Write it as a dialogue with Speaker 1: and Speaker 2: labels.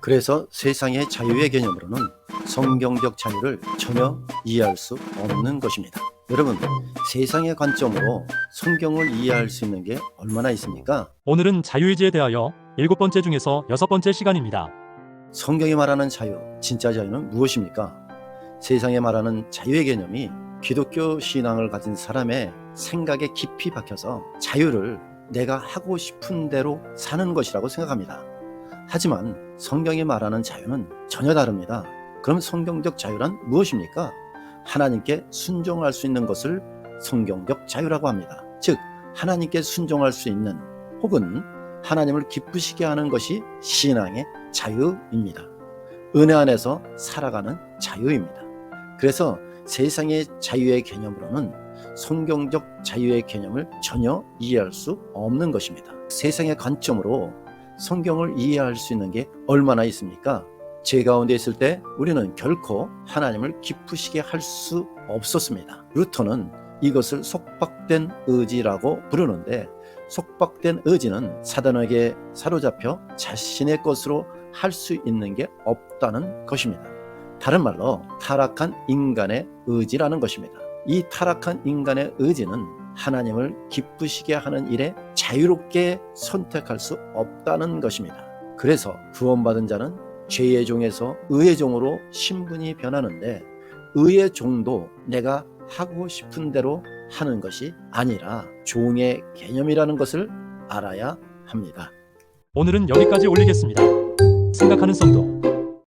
Speaker 1: 그래서 세상의 자유의 개념으로는 성경적 자유를 전혀 이해할 수 없는 것입니다. 여러분, 세상의 관점으로 성경을 이해할 수 있는 게 얼마나 있습니까?
Speaker 2: 오늘은 자유의지에 대하여 일곱 번째 중에서 여섯 번째 시간입니다.
Speaker 1: 성경이 말하는 자유, 진짜 자유는 무엇입니까? 세상에 말하는 자유의 개념이 기독교 신앙을 가진 사람의 생각에 깊이 박혀서 자유를 내가 하고 싶은 대로 사는 것이라고 생각합니다. 하지만 성경이 말하는 자유는 전혀 다릅니다. 그럼 성경적 자유란 무엇입니까? 하나님께 순종할 수 있는 것을 성경적 자유라고 합니다. 즉, 하나님께 순종할 수 있는 혹은 하나님을 기쁘시게 하는 것이 신앙의 자유입니다. 은혜 안에서 살아가는 자유입니다. 그래서 세상의 자유의 개념으로는 성경적 자유의 개념을 전혀 이해할 수 없는 것입니다. 세상의 관점으로 성경을 이해할 수 있는 게 얼마나 있습니까? 제 가운데 있을 때 우리는 결코 하나님을 기쁘시게 할 수 없었습니다. 루터는 이것을 속박된 의지라고 부르는데 속박된 의지는 사단에게 사로잡혀 자신의 것으로 할 수 있는 게 없다는 것입니다. 다른 말로 타락한 인간의 의지라는 것입니다. 이 타락한 인간의 의지는 하나님을 기쁘시게 하는 일에 자유롭게 선택할 수 없다는 것입니다. 그래서 구원받은 자는 죄의 종에서 의의 종으로 신분이 변하는데 의의 종도 내가 하고 싶은 대로 하는 것이 아니라 종의 개념이라는 것을 알아야 합니다.
Speaker 2: 오늘은 여기까지 올리겠습니다. 생각하는 성도